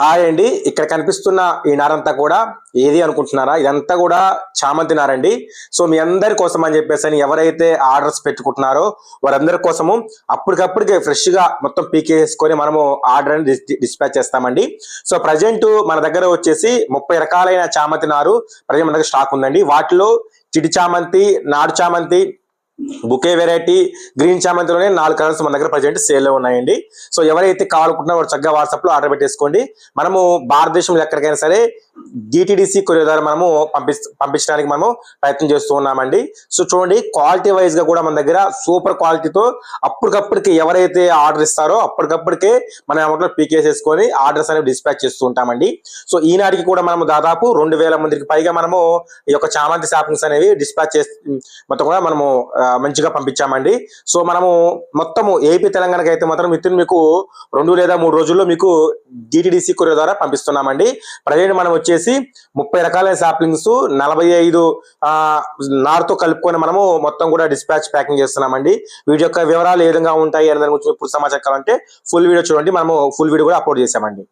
Hi అండి. ఇక్కడ కనిపిస్తున్న ఈ నారంతా కూడా ఏది అనుకుంటున్నారా? ఇదంతా కూడా చామంతి నారండి. సో మీ అందరి కోసం అని చెప్పేసి అని ఎవరైతే ఆర్డర్స్ పెట్టుకుంటున్నారో వారందరి కోసము అప్పటికప్పటికే ఫ్రెష్గా మొత్తం పీకేసుకొని మనము ఆర్డర్ అని డిస్పాచ్ చేస్తామండి. సో ప్రజెంట్ మన దగ్గర వచ్చేసి ముప్పై రకాలైన చామంతి నారు ప్రజెంట్ మన దగ్గర స్టాక్ ఉందండి. వాటిలో చిడి చామంతి నాడు చామంతి బుకే వెరైటీ గ్రీన్ చామంతిలోనే నాలుగు కలర్స్ మన దగ్గర ప్రజెంట్ సేల్లో ఉన్నాయండి. సో ఎవరైతే కావాలనుకుంటున్నారో చక్కగా వాట్సాప్లో ఆర్డర్ పెట్టేసుకోండి. మనము భారతదేశంలో ఎక్కడికైనా సరే డిటిడిసి కొరియర్ ద్వారా మనము పంపి పంపించడానికి మనము ప్రయత్నం చేస్తూ ఉన్నామండి. సో చూడండి క్వాలిటీ వైజ్గా కూడా మన దగ్గర సూపర్ క్వాలిటీతో అప్పటికప్పటికి ఎవరైతే ఆర్డర్ ఇస్తారో అప్పటికప్పటికే మన అమౌంట్లో పీకేసేసుకొని ఆర్డర్స్ అనేవి డిస్పాచ్ చేస్తూ ఉంటామండి. సో ఈనాటికి కూడా మనము దాదాపు రెండు వేల మందికి పైగా మనము ఈ యొక్క చామంతి షాపింగ్స్ అనేవి డిస్పాచ్ చేసి మొత్తం కూడా మనము మంచిగా పంపించామండి. సో మనము మొత్తము ఏపీ తెలంగాణకి అయితే మాత్రం విత్ మీకు రెండు లేదా మూడు రోజుల్లో మీకు డిటిడిసి కొరియర్ ద్వారా పంపిస్తున్నామండి. ప్రజెంట్ మనం వచ్చేసి ముప్పై రకాలైన సాప్లింగ్స్ నలభై ఐదు నారుతో కలుపుకొని మనము మొత్తం కూడా డిస్పాచ్ ప్యాకింగ్ చేస్తున్నామండి. వీటి యొక్క వివరాలు ఏ విధంగా ఉంటాయి అనే దాని గురించి పూర్తి సమాచారం కావాలంటే ఫుల్ వీడియో చూడండి. మనము ఫుల్ వీడియో కూడా అప్లోడ్ చేసామండి